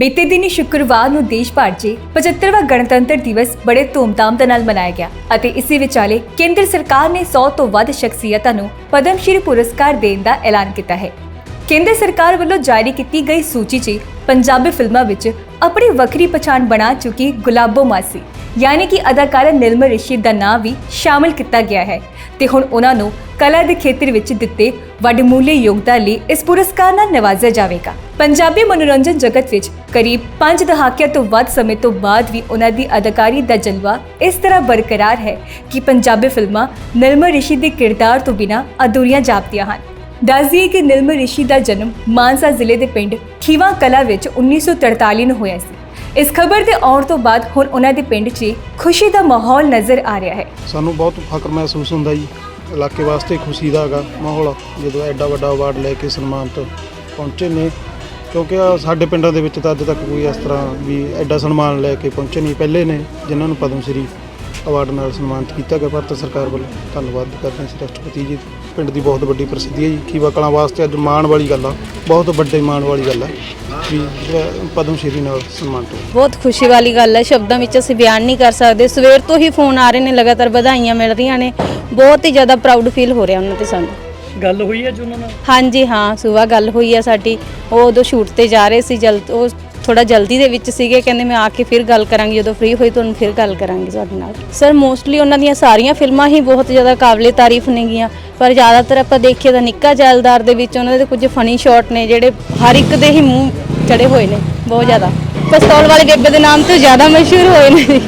ਬੀਤੇ ਦਿਨੀ ਸ਼ੁੱਕਰਵਾਰ ਨੂੰ ਦੇਸ਼ ਭਰ 'ਚ 75ਵਾਂ ਗਣਤੰਤਰ ਦਿਵਸ ਬੜੇ ਧੂਮਧਾਮ ਦੇ ਨਾਲ ਮਨਾਇਆ ਗਿਆ ਅਤੇ ਇਸੇ ਵਿਚਾਲੇ ਕੇਂਦਰ ਸਰਕਾਰ ਨੇ 100 ਤੋਂ ਵੱਧ ਸ਼ਖਸੀਅਤਾਂ ਨੂੰ ਪਦਮ ਸ਼੍ਰੀ ਪੁਰਸਕਾਰ ਦੇਣ ਦਾ ਐਲਾਨ ਕੀਤਾ ਹੈ। ਕੇਂਦਰ ਸਰਕਾਰ ਵੱਲੋਂ ਜਾਰੀ ਕੀਤੀ ਗਈ ਸੂਚੀ 'ਚ ਪੰਜਾਬੀ ਫਿਲਮਾਂ ਵਿੱਚ ਆਪਣੀ ਵੱਖਰੀ ਪਛਾਣ ਬਣਾ ਚੁੱਕੀ ਗੁਲਾਬੋ ਮਾਸੀ ਯਾਨੀ ਕਿ ਅਦਾਕਾਰਾ ਨਿਰਮਲ ਰਿਸ਼ੀ ਦਾ ਨਾਮ ਵੀ ਸ਼ਾਮਲ ਕੀਤਾ ਗਿਆ ਹੈ ਤੇ ਹੁਣ ਉਹਨਾਂ ਨੂੰ ਕਲਾ ਦੇ ਖੇਤਰ ਵਿੱਚ ਦਿੱਤੇ ਵੱਡਮੁੱਲੇ ਯੋਗਦਾਨ ਲਈ ਇਸ ਪੁਰਸਕਾਰ ਨਾਲ ਨਵਾਜ਼ਿਆ ਜਾਵੇਗਾ। ਪੰਜਾਬੀ ਮਨੋਰੰਜਨ ਜਗਤ ਵਿੱਚ ਕਰੀਬ 5 ਦਹਾਕਿਆਂ ਤੋਂ ਵੱਧ ਸਮੇਂ ਤੋਂ ਬਾਅਦ ਵੀ ਉਹਨਾਂ ਦੀ ਅਦਾਕਾਰੀ ਦਾ ਜਲਵਾ ਇਸ ਤਰ੍ਹਾਂ ਬਰਕਰਾਰ ਹੈ ਕਿ ਪੰਜਾਬੀ ਫਿਲਮਾਂ ਨਿਰਮਲ ਰਿਸ਼ੀ ਦੇ ਕਿਰਦਾਰ ਤੋਂ ਬਿਨਾਂ ਅਧੂਰੀਆਂ ਜਾਪਦੀਆਂ ਹਨ। ਦੱਸਦੀਏ ਕਿ ਨਿਰਮਲ ਰਿਸ਼ੀ ਦਾ ਜਨਮ ਮਾਨਸਾ ਜ਼ਿਲ੍ਹੇ ਦੇ ਪਿੰਡ ਖੀਵਾ ਕਲਾ ਵਿੱਚ 1943 ਨੂੰ ਹੋਇਆ ਸੀ। ਇਸ ਖਬਰ ਦੇ ਆਉਣ ਤੋਂ ਬਾਅਦ ਹੁਣ ਉਹਨਾਂ ਦੇ ਪਿੰਡ 'ਚ ਖੁਸ਼ੀ ਦਾ ਮਾਹੌਲ ਨਜ਼ਰ ਆ ਰਿਹਾ ਹੈ। ਸਾਨੂੰ ਬਹੁਤ ਫਖਰ ਮਹਿਸੂਸ ਹੁੰਦਾ ਜੀ, ਇਲਾਕੇ ਵਾਸਤੇ ਖੁਸ਼ੀ ਦਾ ਹੈਗਾ ਮਾਹੌਲ, ਜਦੋਂ ਐਡਾ ਵੱਡਾ ਅਵਾਰਡ ਲੈ ਕੇ ਸਨਮਾਨਿਤ ਪਹੁੰਚੇ ਨੇ, ਕਿਉਂਕਿ ਆਹ ਸਾਡੇ ਪਿੰਡਾਂ ਦੇ ਵਿੱਚ ਤਾਂ ਅੱਜ ਤੱਕ ਕੋਈ ਇਸ ਤਰ੍ਹਾਂ ਵੀ ਐਡਾ ਸਨਮਾਨ ਲੈ ਕੇ ਪਹੁੰਚੇ ਨਹੀਂ, ਪਹਿਲੇ ਨੇ, ਜਿਨ੍ਹਾਂ ਨੂੰ ਪਦਮ ਸ਼੍ਰੀ ਅਵਾਰਡ ਨਾਲ ਸਨਮਾਨਿਤ ਕੀਤਾ ਗਿਆ ਭਾਰਤ ਸਰਕਾਰ ਵੱਲੋਂ। ਧੰਨਵਾਦ ਕਰਦੇ ਹਾਂ ਸ਼੍ਰੀ ਰਾਸ਼ਟਰਪਤੀ ਜੀ ਪਿੰਡ ਦੀ ਬਹੁਤ ਵੱਡੀ ਪ੍ਰਸਿੱਧੀ ਹੈ ਜੀ। ਖੀਵਾ ਕਲਾਂ ਵਾਸਤੇ ਅੱਜ ਮਾਣ ਵਾਲੀ ਗੱਲ ਆ। ਬਹੁਤ ਵੱਡੇ ਮਾਣ ਵਾਲੀ ਗੱਲ ਆ ਵੀ ਜਿਹੜਾ ਪਦਮ ਸ਼੍ਰੀ ਨਾਲ ਸਨਮਾਨਿਤ ਹੋਇਆ। ਬਹੁਤ ਖੁਸ਼ੀ ਵਾਲੀ ਗੱਲ ਹੈ। ਸ਼ਬਦਾਂ ਵਿੱਚ ਅਸੀਂ ਬਿਆਨ ਨਹੀਂ ਕਰ ਸਕਦੇ। ਸਵੇਰ ਤੋਂ ਹੀ ਫੋਨ ਆ ਰਹੇ ਨੇ ਲਗਾਤਾਰ ਵਧਾਈਆਂ ਮਿਲ ਰਹੀਆਂ ਨੇ। ਬਹੁਤ ਹੀ ਜ਼ਿਆਦਾ ਪ੍ਰਾਊਡ ਫੀਲ ਹੋ ਰਿਹਾ ਉਹਨਾਂ ਤੇ ਸਾਨੂੰ। ਗੱਲ ਹੋਈ ਹੈ ਜੀ ਉਹਨਾਂ ਨਾਲ? ਹਾਂਜੀ ਹਾਂ ਸਵੇਰ ਗੱਲ ਹੋਈ ਹੈ ਸਾਡੀ। ਉਹ ਉਦੋਂ ਸ਼ੂਟ ਤੇ ਜਾ ਰਹੇ ਸੀ ਜਲਦ ਉਹ ਥੋੜਾ ਜਲਦੀ ਦੇ ਵਿੱਚ ਸੀਗੇ, ਕਹਿੰਦੇ ਮੈਂ ਆ ਕੇ ਫਿਰ ਗੱਲ ਕਰਾਂਗੀ, ਜਦੋਂ ਫ੍ਰੀ ਹੋਈ ਤੁਹਾਨੂੰ ਫਿਰ ਗੱਲ ਕਰਾਂਗੀ ਤੁਹਾਡੇ ਨਾਲ। ਸਰ ਮੋਸਟਲੀ ਉਹਨਾਂ ਦੀਆਂ ਸਾਰੀਆਂ ਫਿਲਮਾਂ ਹੀ ਬਹੁਤ ਜ਼ਿਆਦਾ ਕਾਬਲੇ ਤਾਰੀਫ ਨੇਗੀਆਂ ਪਰ ਜ਼ਿਆਦਾਤਰ ਆਪਾਂ ਦੇਖੀਏ ਤਾਂ ਨਿੱਕਾ ਜੈਲਦਾਰ ਦੇ ਵਿੱਚ ਉਹਨਾਂ ਦੇ ਕੁਝ ਫਨੀ ਸ਼ਾਟ ਨੇ, ਜਿਹੜੇ ਹਰ ਇੱਕ ਦੇ ਹੀ ਮੂੰਹ ਚੜੇ ਹੋਏ ਨੇ, ਬਹੁਤ ਜ਼ਿਆਦਾ। ਪਿਸਤੌਲ ਵਾਲੇ ਗੱਬੇ ਦੇ ਨਾਮ ਤੋਂ ਜ਼ਿਆਦਾ ਮਸ਼ਹੂਰ ਹੋਏ ਨੇ।